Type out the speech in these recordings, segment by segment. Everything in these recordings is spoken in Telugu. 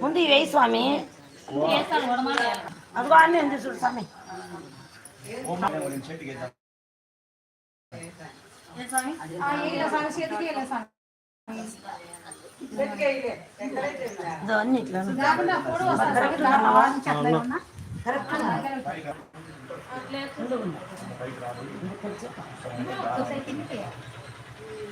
ముందు ఇవి వేయి స్వామి. అదిగో అన్నీ ఉంది చూడు స్వామి. ఇదో అన్ని ఇట్లా కరెక్ట్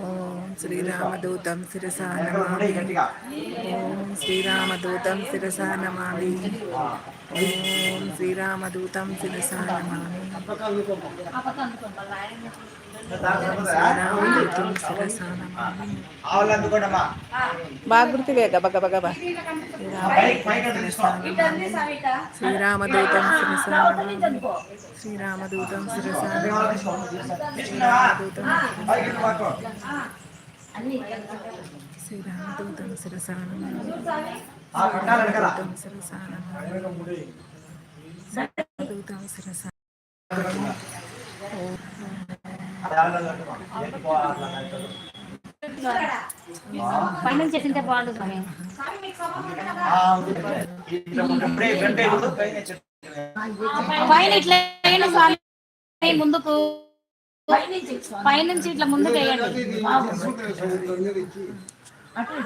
ఓం శ్రీరామదూతం శిరసా నమామి ఓం శ్రీరామదూతం శిరసా నమామి ఓం శ్రీరామదూతం శిరసా నమామి దారం సరిపోతుందా? శ్రీరామదూతం శిరసా నమామి ఆవులు అందుకోండమ్మా బాగా గుర్తువే గబ గబ గబ శ్రీరామదూతం పైకి శ్రీరామదూతం తీసుకో శ్రీరామదూతం శిరసా శ్రీరామదూతం శిరసా శ్రీరామదూతం శిరసా నమామి పైనుంచి చేసింటే బాగుంటుంది స్వామి ఇట్లా పైన ఇట్లా వేయండి స్వామి. ముందుకు. పైనుంచి ఇట్లా ముందుకు వేయండి. అట్లా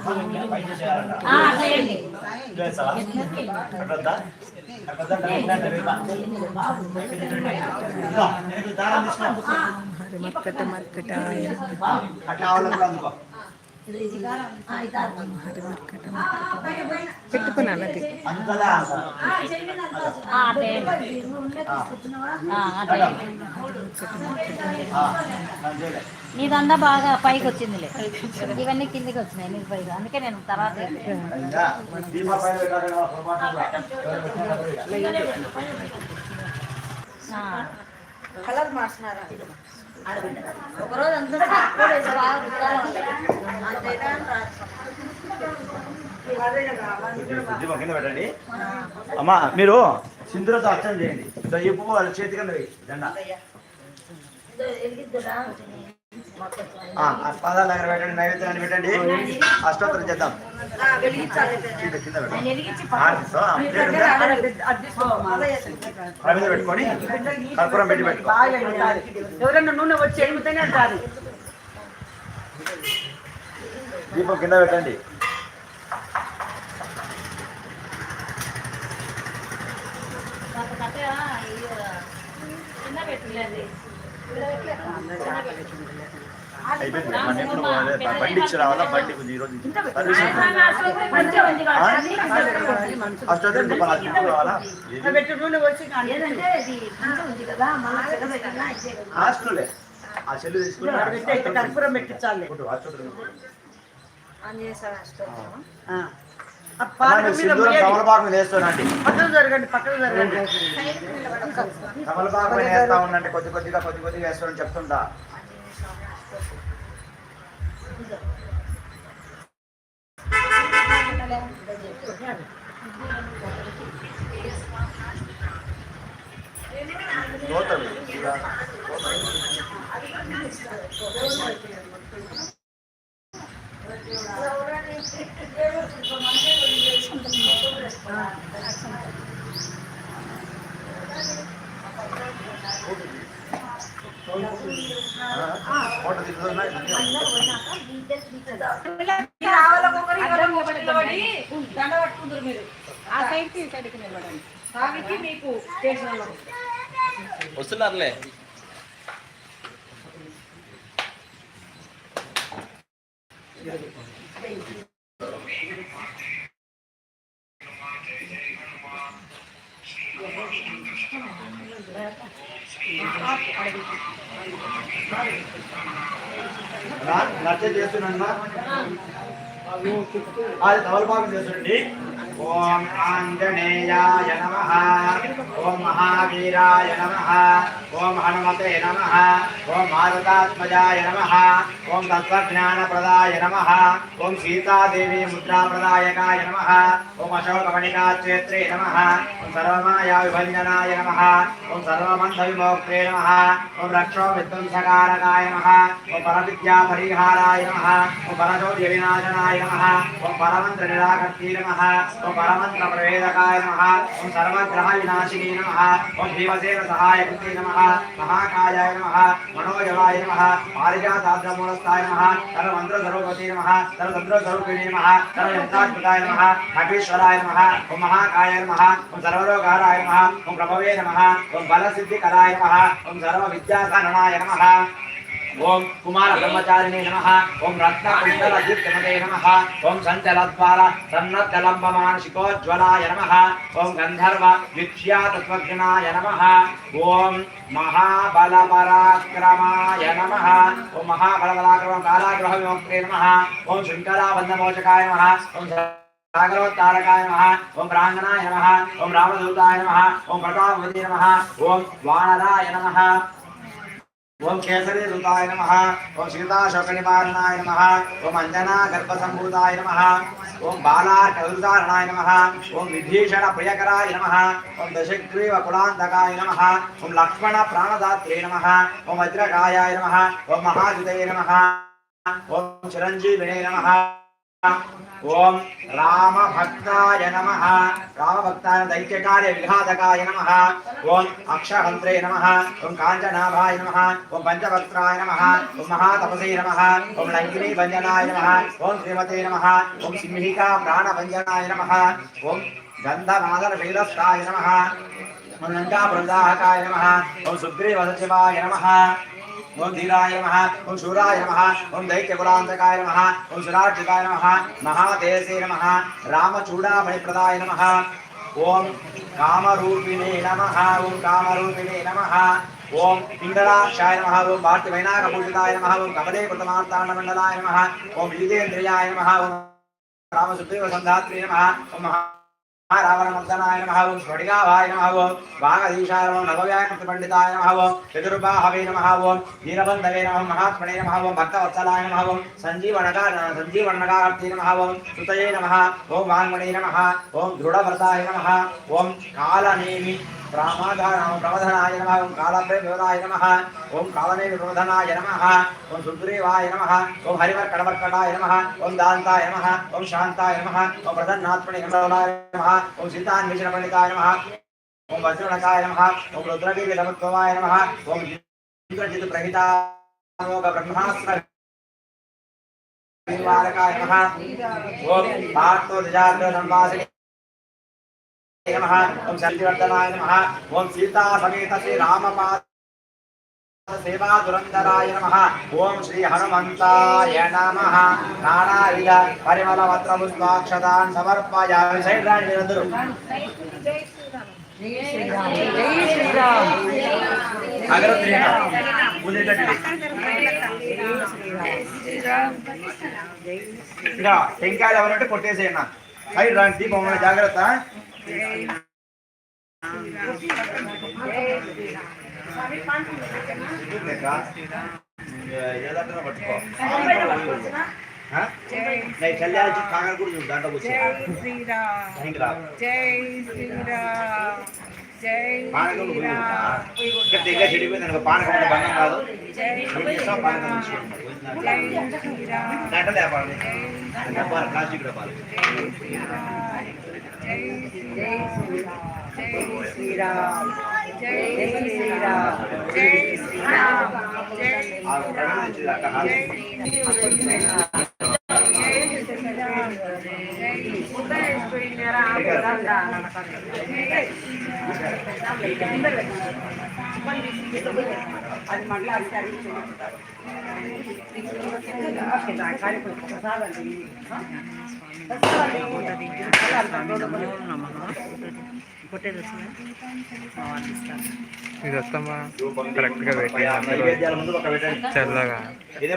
వేయండి తెలుసా? అట్లొద్దా? అట్లొద్దా? ఇట్లాంటి వేయమా? ఇదిగో, నేను దారం తీసుకో. హరి మర్కట మర్కటాయ అట్లా ఆవులకు కూడా అందుకో. హరి మర్కట మర్కటాయ పెట్టుకున్నాను అది అందుకదా? ఆ, అట్లా వేయండి ఆ, అట్లా వేయండి. ఆ, నాకు చేయలే. నీదంతా బాగా పైకి వచ్చిందిలే ఇవన్నీ కిందికి వచ్చినాయి నీకు పైకి అందుకే నేను తర్వాత వేసాను. అయిందా? దీపా పైన పెట్టాలి కదా, పొరపాటున కూడా. ఆ. కలర్ మార్చినారా? ఒకరోజు అంతా తక్కువ వేసి బాగా రుద్దాలి వాళ్ళకి. అంతేనా అదే కదా దీపం కింద పెట్టండి. అమ్మా మీరు సింధులతో అర్చన చేయండి. పువ్వు వాళ్ళ చేతి కింద దండ. పాదాల దగ్గర పెట్టండి నైవేద్యాన్ని పెట్టండి. అష్టోత్తరం చేద్దాం. కింద కింద పెట్టండి. పెట్టుకొని కర్పూరం పెట్టి పెట్టుకో. ఎవరన్నా నూనె వచ్చి ఎలుగుతూనే అంటారు. దీపం కింద పెట్టండి. కింద పెట్టలేదు అయిపోయింది మన ఎప్పుడు బండి ఇచ్చి రావాలా బండి కొంచెం ఈరోజు పెట్టి హాస్టలే ఆ. తీసుకుని కర్పూరం పెట్టించాలి మీద వేస్తానండి వేస్తా ఉండండి కొద్ది కొద్దిగా కొద్ది కొద్దిగా వేస్తామని చెప్తుంటా. వస్తున్నారులే నచ్చ చేస్తున్నా అది తమలపాకు చేస్తుండండి ఓం ఆంజనేయాయ నమ ఓం మహావీరాయ నమ ఓం హనుమతే నమ ఓం మారుతాత్మజాయ నమ ఓం తత్వజ్ఞానప్రదాయ నమ ఓం సీతాదేవి ముద్రాప్రదాయకాయ నమ ఓం అశోకమణికాక్షేత్రే నమ ఓం సర్వమాయా విభంజనాయ నమ ఓం సర్వమంత విమోక్తే నమ ఓం రక్షో విధ్వంసకారకాయ నమ ఓం పరవిద్యా పరిహారాయ నమ ఓం పరశోధ్య వినాశనాయ నమ ఓం పరమంత్ర నిరాకర్తీ నమ ఓం పరమంత్ర ప్రవేదకాయ నమ. ఓం సర్వగ్రహ వినాశిని నమ. ఓం భీమసేన సహాయకృతే నమ. మహాకాయాయ నమ. మనోజవాయ నమ. పారిజాతాద్రమూలస్థాయ నమ. సర్వమంత్ర సర్వపతి నమ. సర్వతంత్ర స్వరూపిణి నమ. సర్వయంత్రాత్మకాయ నమ. నగేశ్వరాయ నమ. ఓం మహాకాయ నమ. ఓం సర్వరోగారాయ నమ. ఓం ప్రభవే నమ. ఓం బలసిద్ధికరాయ నమ. ఓం సర్వ విద్యాకరణాయ నమ. ఓం కుమార బ్రహ్మచారిణి నమ ఓం రత్న కుండల దీప్తమతే నమ ఓం సంచలద్వార సన్నద్ధలంబ మానసికోజ్వలాయ నమ ఓం గంధర్వ విక్ష్యాతత్వజ్ఞనాయ నమ ఓం మహాబల పరాక్రమాయ నమ ఓం మహాబల పరాక్రమ కాలాగ్రహ విమోక్తే నమ ఓం శృంఖలాబంధమోచకాయ నమ ఓం సాగరోత్తారకాయ నమ ఓం ప్రాంగణాయ నమ ఓం రామదూతాయ నమ ఓం ప్రతాపవతి నమ ఓం వానరాయ నమ ఓం కేసరి రుతాయ నమ ఓం సీతాశోక నివారణాయ నమ ఓం అంజనా గర్భసంభూతాయ నమ ఓం బాలార్కరుతారణాయ నమ ఓం విభీషణ ప్రియకరాయ నమ ఓం దశగ్రీవ కులాంతకాయ నమ ఓం లక్ష్మణ ప్రాణదాత్రే నమ ఓం వజ్రకాయాయ నమ ఓం మహాజుతయ నమ ఓం చిరంజీవినే నమ ఓం రామభక్తాయ నమ రామ భక్తాయ దైత్యకార్య విఘాతకాయ నమ ఓం అక్షహంత్రే నమ ఓం కాంచనాభాయ నమ ఓం పంచభక్త్రాయ నమ ఓం మహాతపసే నమ ఓం లంకినీ భంజనాయ నమ ఓం శ్రీమతే నమ ఓం సింహికా ప్రాణభంజనాయ నమ ఓం గంధమాదరశైలస్థాయ నమ ఓం లంకా బృందాహకాయ నమ ఓం సుగ్రీవసచివాయ నమ ఓం ధీరాయ నమ ఓం శూరాయ నమ ఓం దైత్యకులాంతకాయ నమ ఓం సురార్జితాయ నమ మహాదేశే నమ రామచూడామణిప్రదాయ నమ ఓం కామరూపిణే నమ ఓం కామరూపిణే నమ ఓం పింగళాక్షాయ నమ ఓం భారతి వైనాకపూజితాయ నమ ఓం కమలే కృతమార్తాండమండలాయ నమ ఓం విజితేంద్రియాయ నమ ఓం రామసుగ్రీవ సంధాత్రే నమ ఓం మహా రావణమర్దనాయ నమ ఓం స్ఫటికాభాయ నమ ఓం వాగధీశాయ నవవ్యాకృత పండితాయ నమ ఓం చతుర్బాహవే నమ ఓం వీరబంధవే నమ మహాత్మనే నమ ఓం భక్తవత్సలాయ నమ ఓం సంజీవనగా సంజీవనగార్తి నమ ఓం సుతయే నమ ఓం వాంగ్మణే నమ ఓం దృఢవ్రతాయ నమ ఓం కాలనేమి ప్రామాధాయ ప్రమధనాయ నమ ఓం కాళప్రే వివదాయ నమ ఓం కాలనేమి ప్రమధనాయ నమ ఓం సుగ్రీవాయ నమ ఓం హరివర్కడవర్కటాయ నమ ఓం దాంతాయ నమ ఓం శాంతాయ నమ ఓం ప్రసన్నాత్మనే నమోనాయ నమ ఓం సీతాన్వేషణ పండితాయ నమ ఓం వజ్రణకాయ నమ ఓం రుద్రవీర్య సమత్వమాయ నమ ఓం ఇంద్రజిత్ ప్రహితామోగ బ్రహ్మాస్త్ర ఓం భార్తో నిజాగ్ర సంవాసిని నమ ఓం శక్తివర్ధనాయ నమ ఓం సీతా సమేత శ్రీ రామపాద సేవా దురంధరాయ నమ ఓం శ్రీ హనుమంతాయ నమ నానావిధ పరిమళ వస్త్ర పుష్పాక్షతాన్ సమర్పయామి సైడ్ రాండి మీరందరూ అగరత్రి పూజేటండి ఇంకా టెంకాయలు ఎవరంటే కొట్టేసేయండి నాకు. సైడ్ రాండి దీపం ఉన్న జాగ్రత్త. చల్లాల్సి కాగలు కూడా దాంట్లో వచ్చి. జై శ్రీరామ్. పానకం కూడా ఇక్కడ దగ్గర చెడిపోయింది పానకం అంటే బంధం కాదు? పానకం శ్రీరామ్ తీసుకుంటాం. జై శ్రీరామ్. దాంట్లో లేపాలి. డబ్బాలు ప్లాస్టిక్ డబ్బాలు జై శ్రీరామ్ జై శ్రీరామ్ జై శ్రీరామ్ జై శ్రీరామ్ జై శ్రీరామ్ జై ఆ ప్రజలు తెచ్చేది అక్కడ హాల్ జై అది మళ్ళీ అంతే అడిగి ఇది వస్తామా కరెక్ట్గా పెట్టి అందులో నైవేద్యాల ముందు ఒక పెట్టండి చల్లగా ఇదే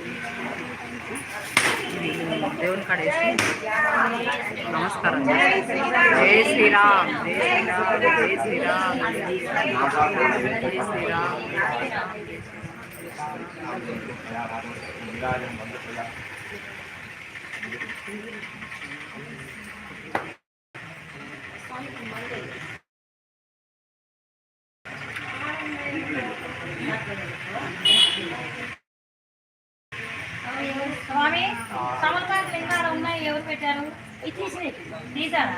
దేవుని కాడ నమస్కారం జై శ్రీరామ్ జై శ్రీరామ్ జై శ్రీరామ్ జై శ్రీరామ్. స్వామి సమర్పాకులు ఇంకా ఉన్నాయి. ఎవరు పెట్టారు? తీసారా?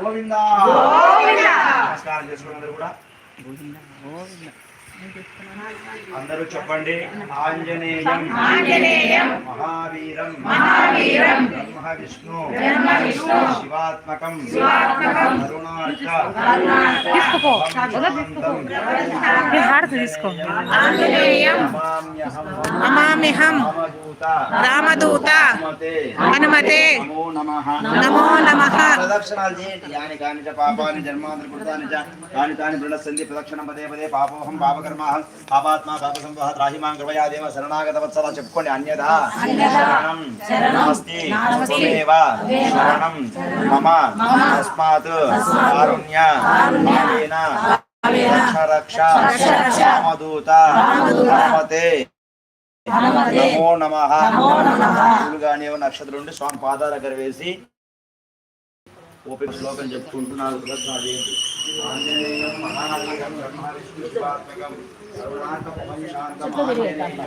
గోవింద. నమస్కారం చేసుకోండి అందరూ కూడా అందరూ చెప్పండి. ఆంజనేయం. మహావీరం. మహావీరం. బ్రహ్మ విష్ణు శివాత్మకం కరుణాక్ష హారతి తీసుకో నమామ్యహం నమామ్యహం రామదూత రామదూత హనుమతే హనుమతే నమో నమః నమో నమః ప్రదక్షిణాలు చేయండి యాని కాని చ పాపాని జన్మాంతర కృతాని చ తాని తాని ప్రణస్సంది ప్రదక్షిణం పదే పదే పాపోహం పాపకర్మాహం పాపాత్మ పాప సంభవ త్రాహిమాం కృపయా దేవ శరణాగత వత్సల చెప్పుకోండి అన్యదా శరణం నమస్తే త్వమేవ శరణం మమ తస్మాత్ కారుణ్య భావేన రక్ష రక్ష రామదూత హనుమతే నమో నమ. గాని నక్షత్రం నుండి స్వామి పాదాల దగ్గర వేసి ఓపిక శ్లోకం చెప్పుకుంటున్నారు ఆంజనేయం